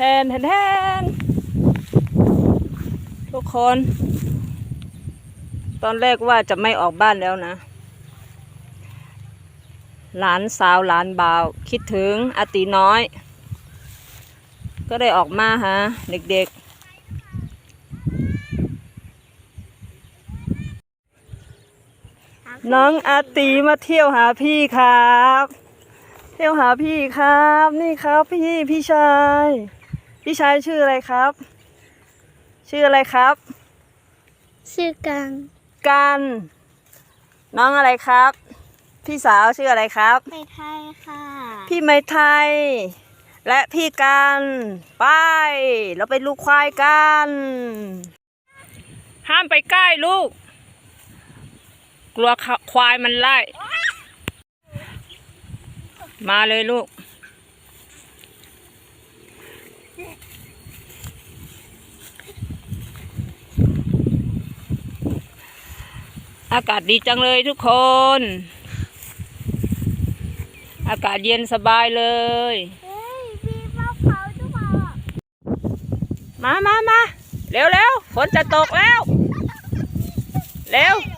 แทนแทนแทนทุกคน ตอนแรกว่าจะไม่ออกบ้านแล้วนะ หลานสาวหลานบ่าว คิดถึงอาตีน้อย ก็ได้ออกมาฮะ เด็กๆน้องอาตีมาเที่ยวหาพี่ครับ เที่ยวหาพี่ครับ นี่ครับพี่พี่ชาย พี่ชายชื่ออะไรครับ ชื่ออะไรครับ ชื่อกังกันน้องอะไรครับ พี่สาวชื่ออะไรครับ ไม่ไทยค่ะ พี่ไม้ไทย และพี่กันไป เราไปลูกควายกัน ห้ามไปใกล้ลูก กลัวควายมันไล่ มาเลยลูก อากาศดีจังเลยทุกคน อากาศเย็นสบายเลยเฮ้ยมีมะพร้าวด้วยมามามาเร็วเร็วฝนจะตกแล้ว เร็วหนู